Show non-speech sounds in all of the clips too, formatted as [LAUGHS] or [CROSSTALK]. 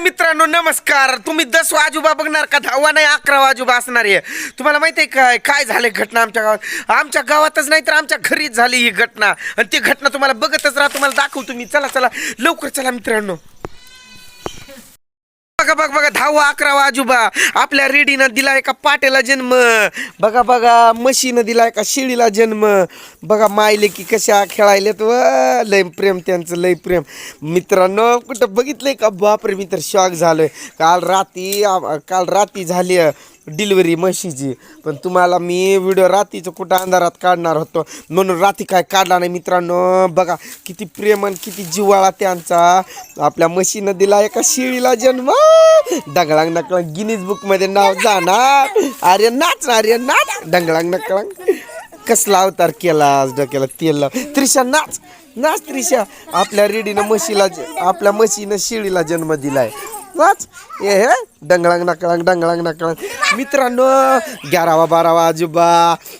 मित्रांनो नमस्कार. तुम्ही दस वाजुबा बघणार का? दहावा नाही अकरा वाजुबा असणार आहे. तुम्हाला माहिती आहे काय? काय झाले घटना आमच्या गावात? आमच्या गावातच नाही तर आमच्या घरीच झाली ही घटना. आणि ती घटना तुम्हाला बघतच राहा तुम्हाला दाखवतो मी. चला चला. लवकर चला मित्रांनो. बघा बघा बघा दहावा अकरावा आजोबा आपल्या रेडीनं दिला एका पाट्याला जन्म? बघा बघा म्हशीनं दिला एका शिडीला जन्म? बघा मायले की कशा खेळायलेत व? लय प्रेम त्यांचं लय प्रेम. मित्रांनो कुठं बघितलंय का? बापरे मी तर शॉक झालोय. काल राती काल राती झाली डिलिव्हरी म्हशीची. पण तुम्हाला मी व्हिडिओ रात्रीचं कुठं अंधारात काढणार होतो. म्हणून रात्री काय काढला नाही मित्रांनो. बघा किती प्रेम आणि किती जिव्हाळा त्यांचा. आपल्या म्हशीनं दिला एका शिळीला जन्म. डंगळांग नकळांग गिनीज बुकमध्ये नाव जाणार. अरे नाच अरे नाच. डंगळांग नकळांग कसला अवतार केला आज डोक्याला तेल. लाव. त्रिशा नाच. नाच त्रिशा. आपल्या रेडीनं म्हशीला आपल्या म्हशीनं शिळीला जन्म दिलाय. नाच ए हे डंगळांग नकळांग डंगळांग नकळांग. मित्रांनो ग्यारावा बारावा आजोबा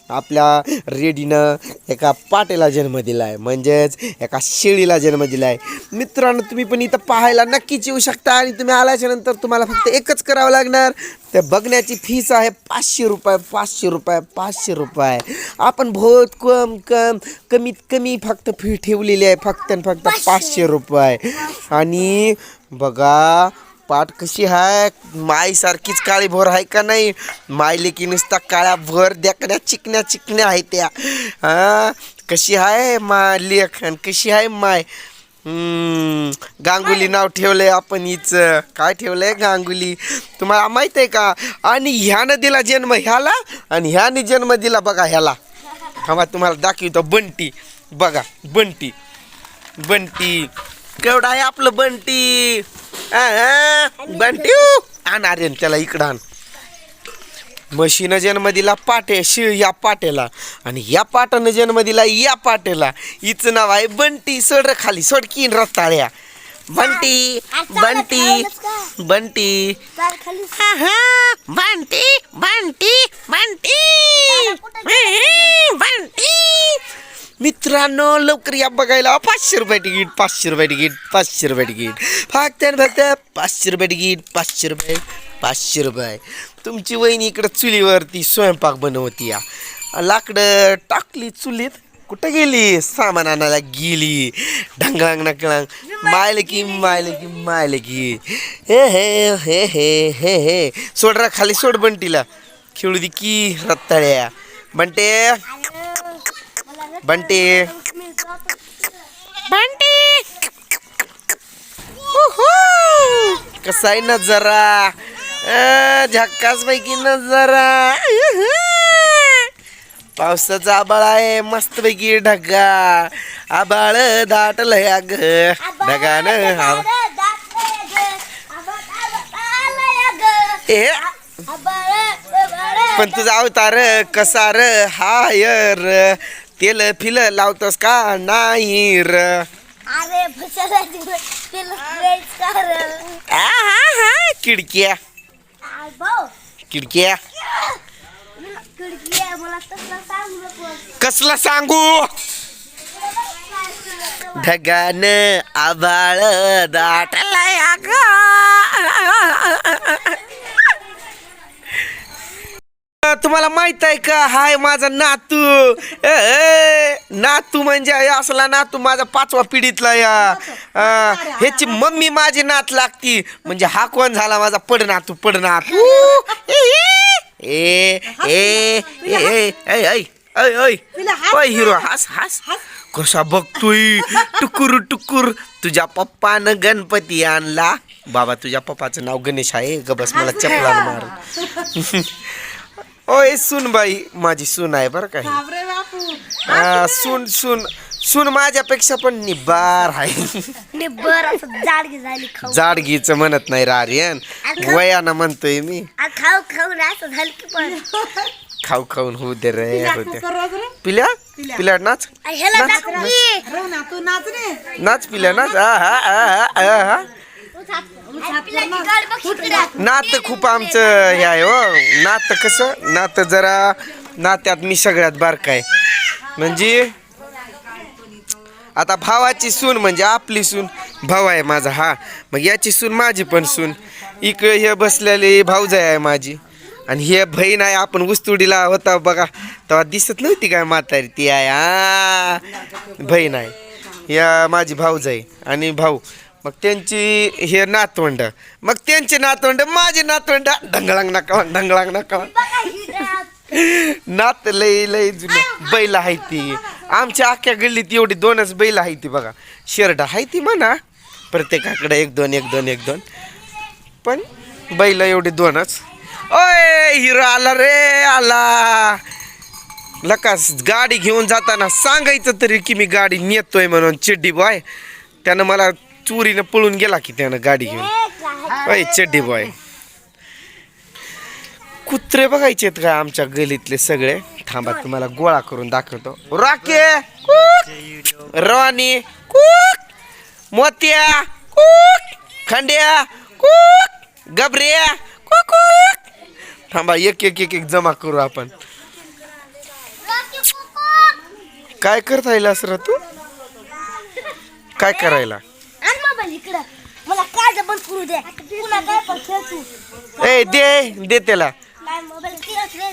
आपल्या रेडीनं एका पाटेला जन्म दिलाय. म्हणजेच एका शेळीला जन्म दिलाय. मित्रांनो तुम्ही पण इथं पाहायला नक्कीच येऊ शकता. आणि तुम्ही आल्याच्यानंतर तुम्हाला फक्त एकच करावं लागणार. त्या बघण्याची फीस आहे पाचशे रुपये पाचशे रुपये पाचशे रुपये. आपण बहुत कम कम कमीत कमी फक्त फी ठेवलेली आहे. फक्त आणि फक्त पाचशे रुपये. आणि बघा पाठ कशी आहे मायसारखीच काळी भोर आहे का नाही? माय लेकी नुसता काळ्या भर देखण्या चिकण्या चिकण्या आहे त्या. हां? कशी आहे मा लेख आणि कशी आहे माय? गांगुली नाव ठेवलंय आपण हिच. काय ठेवलंय गांगुली? तुम्हाला माहीत आहे का? आणि ह्यानं दिला जन्म ह्याला आणि ह्याने जन्म दिला बघा ह्याला. हवा तुम्हाला दाखवतो. बंटी. बघा बंटी. बंटी. केवढा आहे आपलं बंटी? बंटी आण आर्यन त्याला इकडं आण. म्हशीनं जन्म दिला पाटे शिळ या पाटेला आणि या पाटानं जन्म दिला या पाटेला. हिचं नाव आहे बंटी सोड खाली सोड की रताळ्या. बंटी बंटी बंटी. बंटी बंटी बंटी. बंटी. मित्रांनो लवकर या बघायला. पाचशे रुपये तिकीट पाचशे रुपये तिकीट पाचशे रुपये तिकीट. फक्त आणि फक्त पाचशे रुपये तिकीट पाचशे रुपये पाचशे रुपये. तुमची वहिनी इकडं चुलीवरती स्वयंपाक बनवती या. लाकडं टाकली चुलीत कुठं गेली? सामान आणायला गेली. ढंगळांग नकळांग मायल की मायले की मायले की हे हे हे हे हे. हे सोडरा खाली सोड बंटीला. खेळू दे की रत्ताळ्या बंटे. बंटी। बंटी। कसा आहे नजरा? अं, झक्कास पैकी नजरा पावसाचा आबाळ आहे मस्त पैकी ढगा. आबाळ दाटलंय ग ढगानं ए. पण तुझा अवतार कसा र? हाय र. तेल फिल लावतोस का नाही र अरे भुसाला तिला फ्रेंड्स कर. आहा, किडक्या. भाऊ. किडक्या. खिडकी आहे मला तसला सांगू नको. कसला सांगू? ढगान आबाळ दाटलाय तुम्हाला माहीत आहे का? हाय माझा नातू. ए, ए, नातू म्हणजे असला नातू माझा पाचवा पिढीतला या. ह्याची मम्मी माझी नात लागती. म्हणजे हा कोण झाला माझा पड नातू पड नातू ए ए ए ए ए ऐ ऐ ऐ ओय हिरो हास हास. कसा बघतोय? टुकुर टुकुर. तुझ्या पप्पानं गणपती आणला. बाबा तुझ्या पप्पाचं नाव गणेश आहे. ग बस मला चपला मार. [LAUGHS] ओय सून बाई माझी सून आहे बरं काय बापरे बापू. हा, सून सून सून माझ्यापेक्षा पण निबार आहे. निब्बर असं जाडगी झाली खाऊ. जाडगीचं म्हणत नाही रार्यन वयानं म्हणतोय मी. आ, खाऊ खाऊ ना असं झालं की पण. खाऊ खाऊन होऊ दे रे होऊ दे. रे. पिल्या? पिल्या. नाच? आ, ह्याला नाच, दाखव की. रव ना तू नाच रे. नाच पिल्या नाच? आ, हा, आ, हा, आ, हा. आपल्याला ती गाडी बघ इकडं. नातं खूप आमचं हे आहे हो. नातं कसं? नातं जरा नात्यात मी सगळ्यात बारकाय म्हणजे आता भावाची सून म्हणजे आपली सून. भाऊ आहे माझा हा. मग याची सून माझी पण सून. इकडे हे बसलेली भाऊजाई आहे माझी. आणि हे बहीण आहे आपण उस्तुडीला होता बघा. तेव्हा दिसत नव्हती काय म्हातारी ती आहे आ बहीण आहे. या माझी भाऊजाई आणि भाऊ. मग त्यांची हे नातवंड मग त्यांचे नातवंड माझी नातवंड ढंगळांग नका ढंगळांग नका नात लई लई जुनं बैल आहे ती. आमच्या अख्ख्या गल्लीत एवढी दोनच बैल आहे ती बघा. शेरडा आहे ती म्हणा. प्रत्येकाकडे एक दोन एक दोन एक दोन. पण बैल एवढी दोनच. ओय हिरो आला रे आला. लकास गाडी घेऊन जाताना सांगायचं तरी की मी गाडी नेतोय म्हणून चिड्डी बॉय त्यानं मला चोरीनं पळून गेला की त्यानं गाडी घेऊन. चिड्डी बॉय. कुत्रे बघायचे आहेत का आमच्या गलीतले सगळे? थांबा तुम्हाला गोळा करून दाखवतो. राके कुक. रवानी कुक. मोत्या कुक. खंड्या कुक. गबऱ्या कुक थांबा एक एक एक एक जमा करू आपण. काय करता येईल असं तू काय करायला? इकडं. मला काय बंद करू दे. पुन्हा काय पण खेळ तू. ए दे दे त्याला. नाही मोबाईल खेळत रे.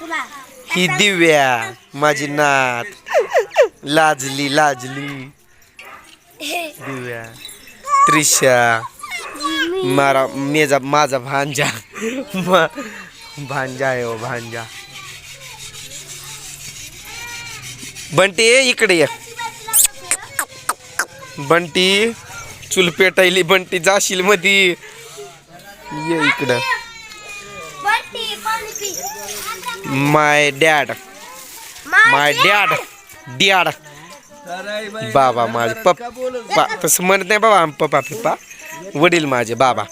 तुला. ही दिव्या माझी नात. लाजली लाजली. दिव्या. त्रिशा. मारा मेजा माझा भांजा. मा- भांजा आहे हो भांजा. बंटी इकडे ये. बंटी. चूल पेटायली बंटी जाशील मधी. ये इकडं. My dad. My dad. Dad. बाबा माझे पप्पा. तसं म्हणत नाही बाबा पप्पा पप्पा. वडील माझे बाबा.